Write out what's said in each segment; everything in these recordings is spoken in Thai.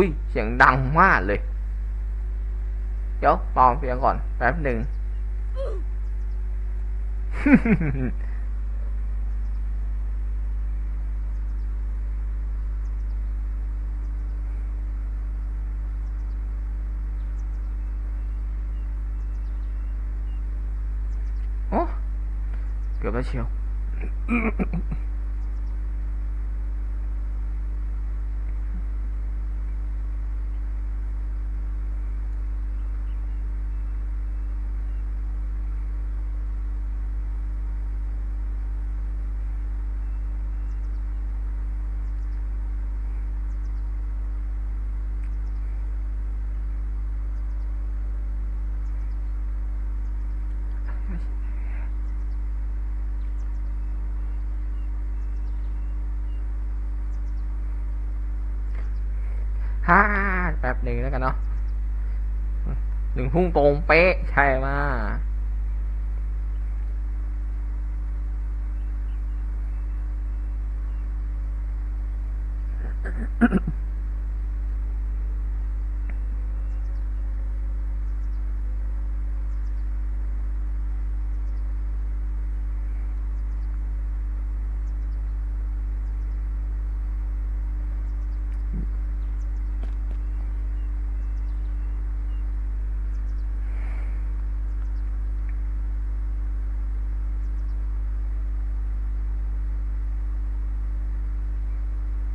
อุ้ยเสียงดังมากเลย เดี๋ยวเบาเสียงก่อน แป๊บหนึ่งโอ้เกือบแล้วเชียว ฮ่าแป๊บหนึ่งแล้วกันเนาะหนึ่งพุ่งตรงเป๊ะ ใช่มา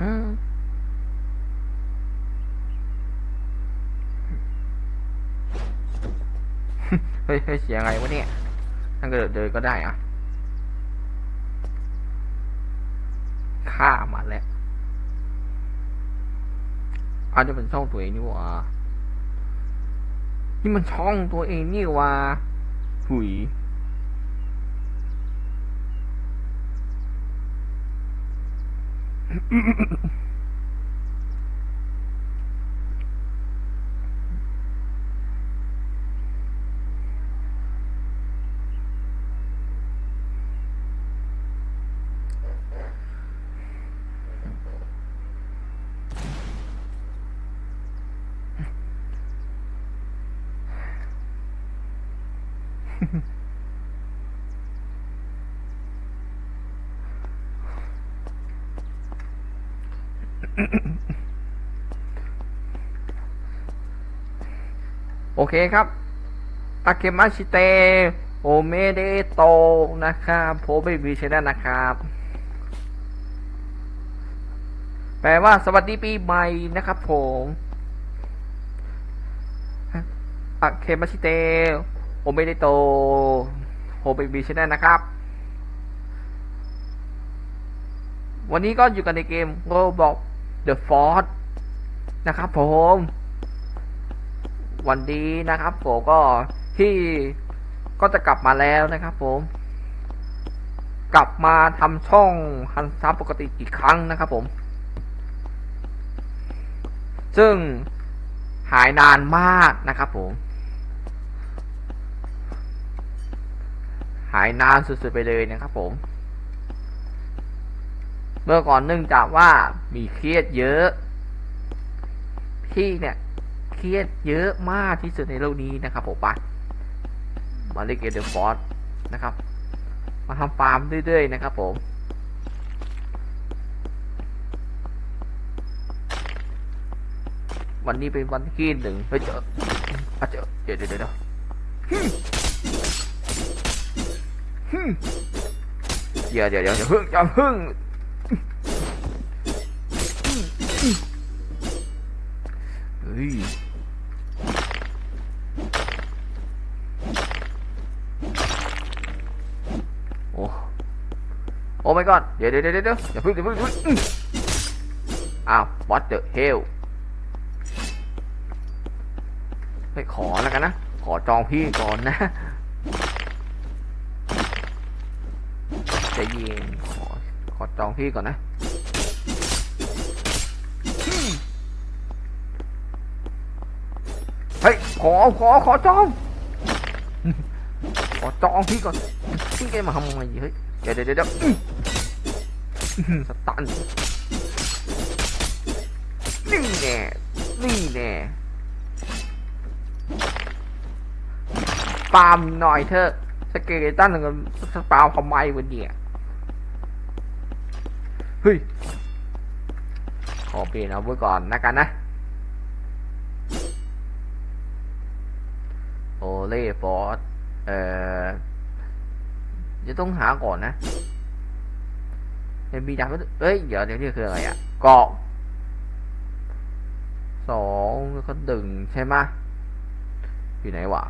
อืม เฮ้ยเสียงไงวะเนี่ยถ้าเกิดเดินก็ได้อะฆ่ามันแล้วอาจจะเป็นช่องตัวเองนี่ว่านี่มันช่องตัวเองนี่ว่าหุย โอเคครับอาเกมาชิเต โอเมเดโต นะครับโพเบบีชแนลนะครับ แปลว่าสวัสดีปีใหม่นะครับผมอาเคมาชิเต โอเมเดโตโพเบบีชแนลนะครับ วันนี้ก็อยู่กันในเกม Roblox The Force นะครับผมวันนี้นะครับผมก็ที่ก็จะกลับมาแล้วนะครับผม กลับมาทำช่องฮันซับปกติอีกครั้งนะครับผม ซึ่งหายนานมากนะครับผม หายนานสุดๆไปเลยนะครับผม เมื่อก่อนเนื่องจากว่ามีเครียดเยอะ พี่เนี่ยเครียดเยอะมากที่สุดในโลกนี้นะครับผมไปมาเล่นเกมเดอะฟอร์นะครับ มาทำฟาร์มเรื่อยๆนะครับผมวันนี้เป็นวันที่หนึ่งเฮ้ยเจอเจอเดี๋ยวเดี๋ยวเดี๋ยว เดี๋ยวเดี๋ยวเดี๋ยวอย่าพึ่งอย่าพึ่งเฮ้ยโอ้โอ้ my god เดี๋ยวเดี๋ยวเดี๋ยวเดี๋ยวอย่าพึ่งอย่าพึ่งอย่าพึ่งอื้ออ้าว what the hell เฮ้ยขอแล้วกันนะ ขอจองพี่ก่อนนะ จะเย็นขอขอจองพี่ก่อนนะเฮ้ยขอขอขอจองขอจองพี่ก่อนพี่แกมาทำไมเฮ้ยเดี๋ยวเดี๋ยวเดี๋ยวอื้ออื้อสตันนี่แน่นี่แน่ปาล์มหน่อยเถอะสเกเลตันกับสปาวทำไมวะเนี่ย เฮ้ย ขอเปลี่ยนอาวุธก่อนนะกันนะ โอเล่ฟอร์ดเอ่อจะต้องหาก่อนนะเอ็มบีดับเอ้ย เดี๋ยวเดี๋ยวนี่คืออะไรอะเกาะสองแล้วก็ดึงใช่ไหมอยู่ไหนวะ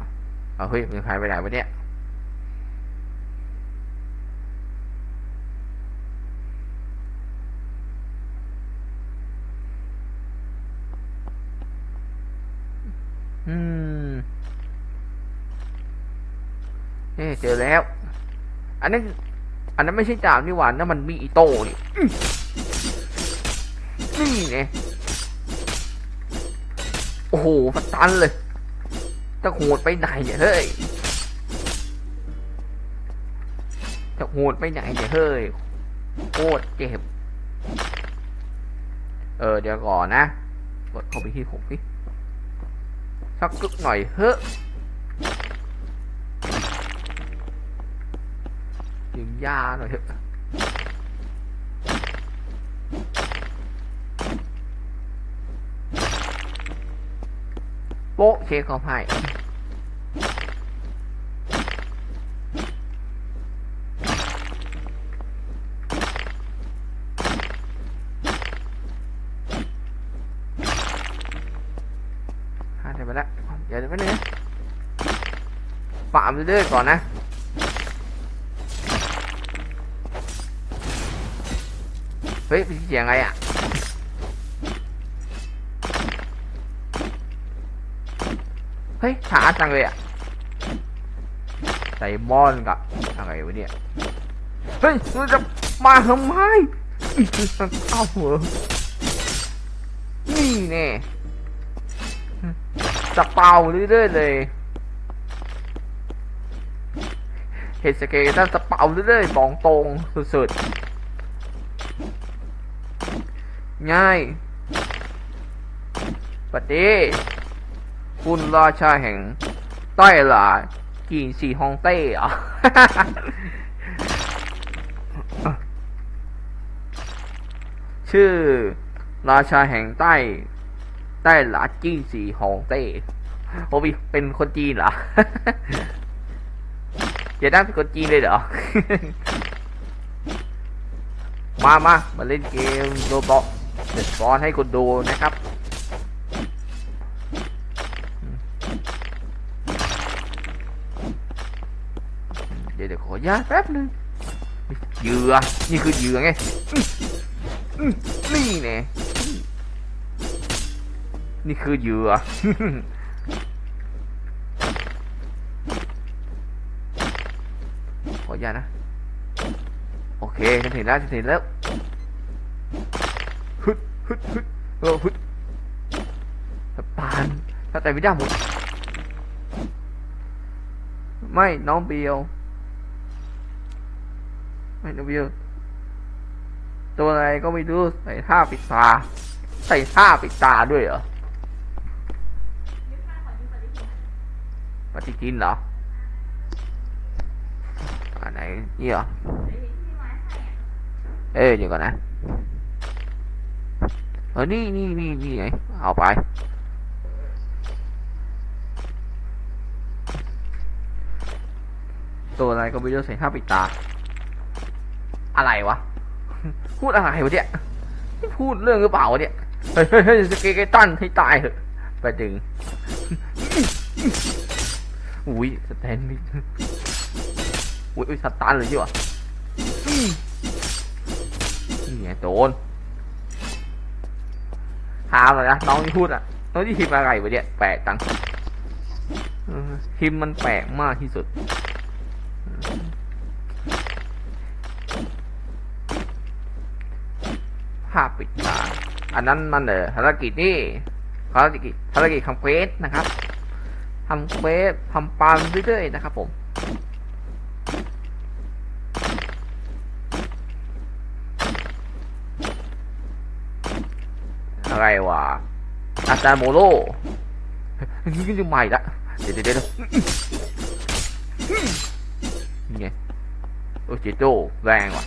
เอาเฮ้ยมันหายไปไหนวะเนี่ย เอ๊ะเจอแล้ว อันนั้น อันนั้นไม่ใช่ดาบนี่หว่านั่นมันมีอีโต้นี่นี่ไงโอ้โหฟัดตันเลยจะโหดไปไหนเนี่ยเฮ้ยจะโหดไปไหนเนี่ยเฮ้ยโคตรเจ็บ เออเดี๋ยวก่อนนะ กดเข้าไปที่ผมสิสักกึกหน่อยเฮ้ย ยิงยาหน่อยเถอะโป๊ะเช็คเขาให้เดี๋ยวไปละเดี๋ยวเดี๋ยวไปบนึงนะปามเรื่อยก่อนนะ เฮ้ยเสียงไงอะเฮ้ยช้าจังเลยอะไซมอนกับอะไรวะเนี่ยเฮ้ยมันจะมาทำไมอีกเอ้าเหรอนี่แน่จะเป่าเรื่อยๆเลยเห็นสเกตันจะเป่าเรื่อยๆบองตรงสุดๆ ง่ายปฏิคุณราชาแห่งใต้หลากีนสีฮองเต้เหรอชื่อ ราชาแห่งใต้ใต้หลาจีนสีฮองเต้โอ้ยเป็นคนจีนเหรออย่าด้เป็นคนจีนเลยเหรอมามามาเล่นเกมโรบอท เด็ดบอลให้คนดูนะครับเดี๋ยวเดี๋ยวขออนุญาแป๊บนึงเหยื่อนี่คือเหยื่อไงนี่แน่นี่คือเหยื่อขออนุญานะ โอเคฉันเห็นแล้วฉันเห็นแล้ว ฮึดฮึดเออฮึดสปานถ้าแต่ไม่ได้หมดไม่น้องเบียวไม่น้องเบียวตัวอะไรก็ไม่รู้ใส่ท่าปิดตาใส่ท่าปิดตาด้วยเหรอปฏิทินเหรออันไหนนี่เหรอเอ้ยเดี๋ยวก่อนนะ ออนี่นี่นี่นี่ไงเอาไป ตัวอะไรก็ไม่รู้ใส่ผ้าปิดตา อะไรวะ พูดอะไรวะเนี่ยพูดเรื่องหรือเปล่าวะเนี่ย เฮ้ยเฮ้ยเฮ้ยสเกเกตันให้ตายเถอะ ไปดึง อุ้ยสแตนนี่อุ้ยอุ้ยสตันเลยยี่วะนี่ไงโดน ถามเลยนะน้องที่พูดอะน้องที่พิมพ์อะไรวะเนี่ยแปลกจังพิมพ์มันแปลกมากที่สุดภาพปิดตาอันนั้นมันเออภารกิจนี่ภารกิจภารกิจคำเควสนะครับทำเควสทำปาล์มเรื่อยๆนะครับผม อะไรวะอาจารย์โมโลนี่ก็ยังใหม่ละเดี๋ยวเดี๋ยวเดี๋ยวนี่ไงโอ้เจโจแรงว่ะ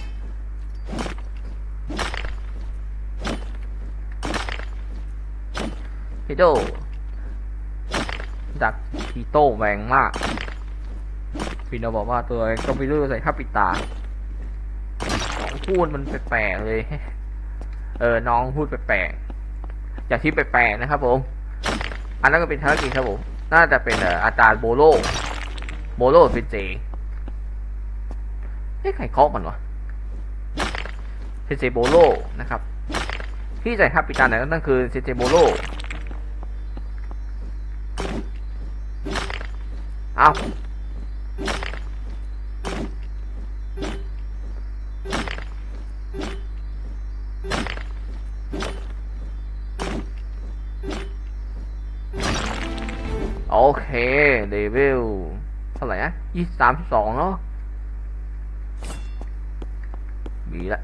เจโจจากทีโต้แรงมากพี่นาบอกว่าตัวเองก็ไม่รู้ใส่ข้าปิดตาพูดมันแปลกๆเลย เออ น้องพูดแปลกๆ อย่างที่แปลกๆนะครับผม อันนั้นก็เป็นภารกิจครับผม น่าจะเป็นออาจารย์โบโลโบโลเป็นเจเอ๊ะใครเคาะมันวะเซเจโบโลนะครับ ที่ใส่ครับปิตาไหนนั่นคือเซเจโบโลเอาโเลเวลเท่าไหร่นะยี่สามสองเนาะมีละ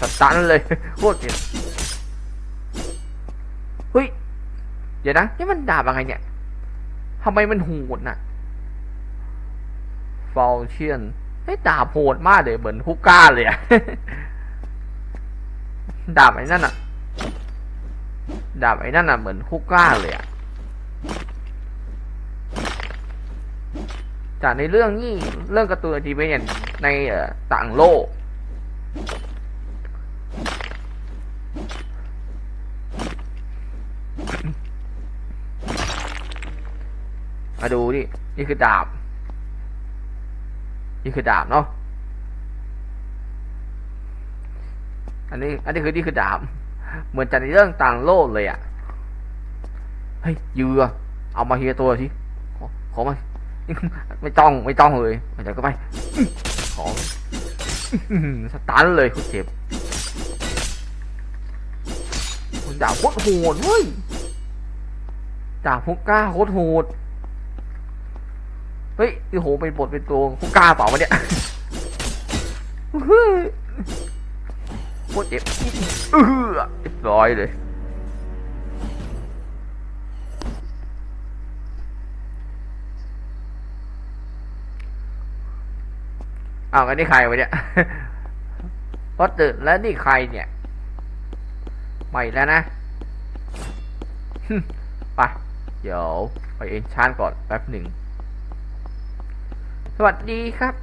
สตันเลยโคตรเจ็บเฮ้ย เดี๋ยวนะนี่มันดาบอะไรเนี่ยทำไมมันโหดน่ะฟอลเชียนเฮ้ยดาบโหดมากเลยเหมือนฮุกก้าเลยอะ ดาบไอ้นั่นอะดาบไอ้นั่นอะเหมือนฮุกก้าเลยอะจากในเรื่องนี้เรื่องการ์ตูนทีวีเนี่ยในต่างโลก มาดูนี่นี่คือดาบ นี่คือดาบเนาะ อันนี้ อันนี้คือนี่คือดาบ เหมือนจะในเรื่องต่างโลกเลยอะ่ะ เฮ้ยเยือเอามาเฮียตัวสิ ขอขอมาไม่ต้องไม่ต้องเลยมาจากก็ไป ขอสตันเลยคุณเจ็บคุณดาบโคตรโหดเว้ยดาบฮุกก้าโคตรโหด เฮ้ยโอ้โหเป็นบทเป็นตัวผู้กล้าเปล่าวะเนี้ย โคตรเจ็บเออเรียบร้อยเลยอ้าวอันนี้ใครวะเนี่ยพอตื่นแล้วนี่ใครเนี่ยใหม่แล้วนะไปเดี๋ยวไปเอ็นชานก่อนแป๊บหนึ่ง สวัสดีครับ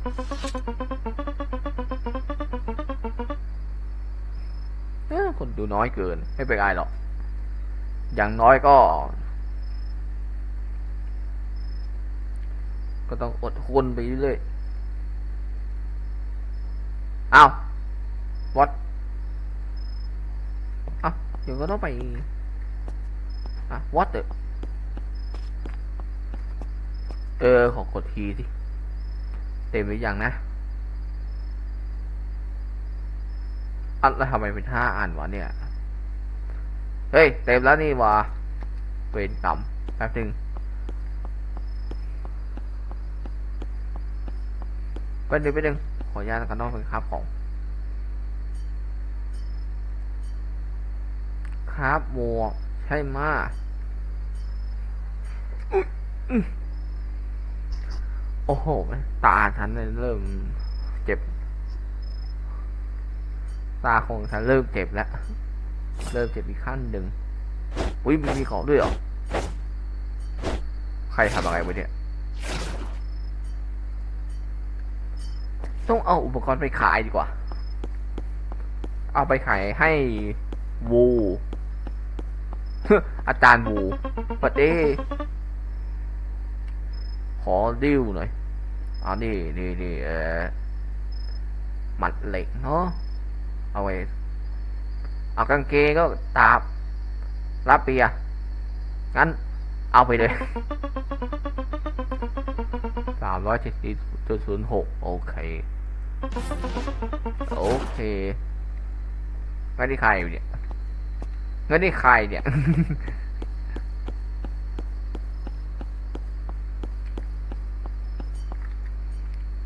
คนดูน้อยเกิน ไม่เป็นไรหรอก อย่างน้อยก็ ก็ต้องอดทนไปเรื่อยๆอ้าววัดอ้าวเดี๋ยวก็ต้องไปอะวัดเออเออ ขอกดทีสิเต็มหรือยังนะ แล้วทำไมเป็นห้าอันวะเนี่ย เฮ้ย เต็มแล้วนี่วะเวนต่ำแป๊บหนึงแป๊บหนึงแป๊บหนึงขออนุญาตกันนอกเป็นครับของ ครับหมวกใช่มาโอ้โห ตาฉันเนี่ยเริ่มเจ็บ ตาของฉันเริ่มเจ็บแล้ว เริ่มเจ็บอีกขั้นหนึ่งอุ้ยมีมีของด้วยเหรอ ใครทำอะไรไว้เนี่ย ต้องเอาอุปกรณ์ไปขายดีกว่า เอาไปขายให้วูอาจารย์วูปัดเด้ขอดิวหน่อยเอนี่นี่นี่เออหมัดเหล็กเนาะ เอาไว้เอากางเกงก็ตาบรับเปียร์งั้นเอาไปเลยสามร้อยเจ็ดสิบจุดศูนย์หกโอเค โอเคงั้นนี่ใครอยู่เนี่ยงั้นนี่ใครเนี่ย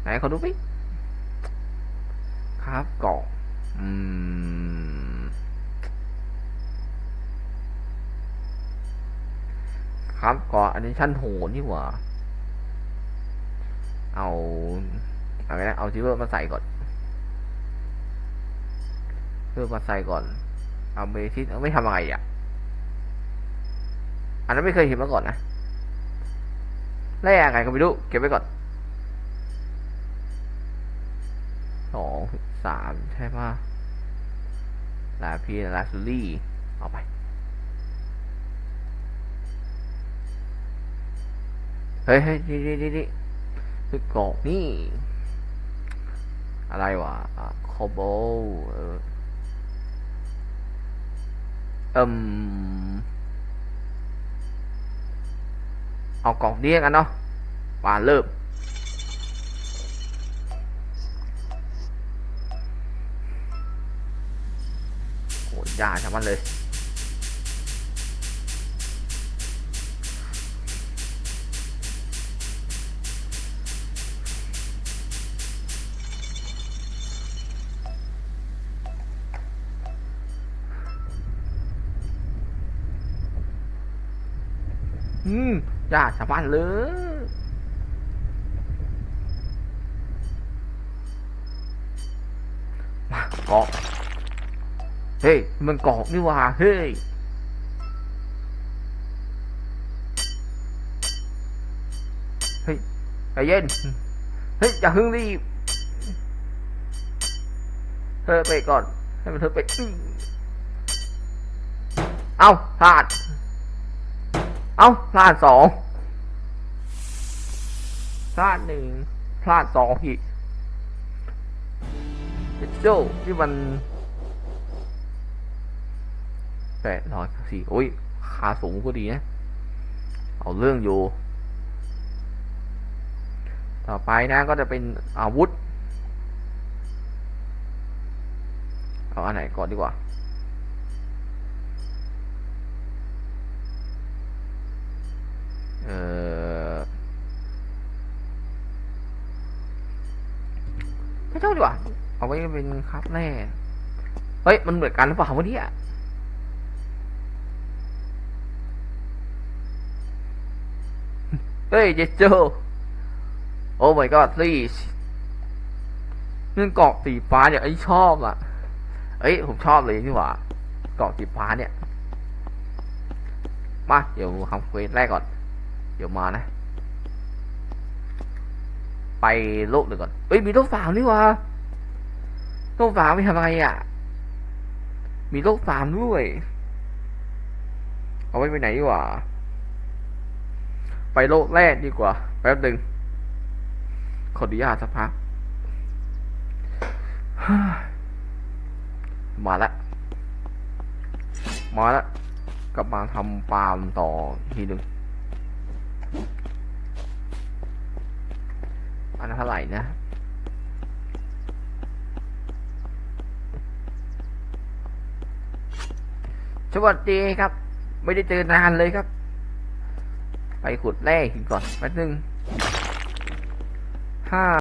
ไหนเขาดูไปครับกล่อง อืม ครับก่อนอันนี้ชั้นโหดนี่หว่า เอาอะไรนะเอาซิเวอร์มาใส่ก่อนซิเวอมาใส่ก่อน เอาเมทิสเอาไม่ทำอะไรอะ อันนั้นไม่เคยเห็นมาก่อนนะแร่อะไรก็ไม่รู้ เก็บไว้ก่อน สอง สามใช่ป่ะลาพีลาซูรี่เอาไป เฮ้ยเฮ้ยนี่นี่นี่นี่คือกอกนี่ อะไรวะคอโบเออเอิมเอากล่องนี้กันเนาะมาเริ่ม โหยากจังมันเลย อืมยากจังมันเลยมาเกาะ เฮ้ยมันเกาะนี่ว่าเฮ้ยเฮ้ยใจเย็นเฮ้ยอย่าเพึ่งรีบเธอไปก่อน ให้มันเธอไปอื้อเอาพลาด เอาพลาดสองพลาดหนึ่งพลาดสองอีกโจ้ที่มัน แปดร้อยสี่โอ้ยขาสูงก็ดีนะ เอาเรื่องอยู่ ต่อไปนะก็จะเป็นอาวุธ เอาอันไหนก่อนดีกว่าเออไม่เท่าดีกว่า เอาไว้เป็นครับแน่ เฮ้ย มันเหมือนกันหรือเปล่าวะเนี่ย เฮ้ยเจโจโอ้ my god ซีนี่เกาะสีฟ้าเนี่ยไอ้ชอบอะเอ้ยผมชอบเลยนี่หว่าเกาะสีฟ้าเนี่ยมาเดี๋ยวทำเควสแรกก่อน เดี๋ยวมานะ ไปโลกหนึ่งก่อนเอ้ยมีโลกสามนี่หว่าโลกสามไม่ทำไรอะ มีโลกสามด้วย เอาไว้ไปไหนดีกว่า ไปโลกแรกดีกว่า แป๊บหนึ่งขออนุญาตสักพักมาละ มาละกลับมาทำปาล์มต่อทีหนึ่งอันเท่าไหร่นะสวัสดีครับ ไม่ได้เจอนานเลยครับ ไปขุดแร่หินก่อนแป๊บนึงห้า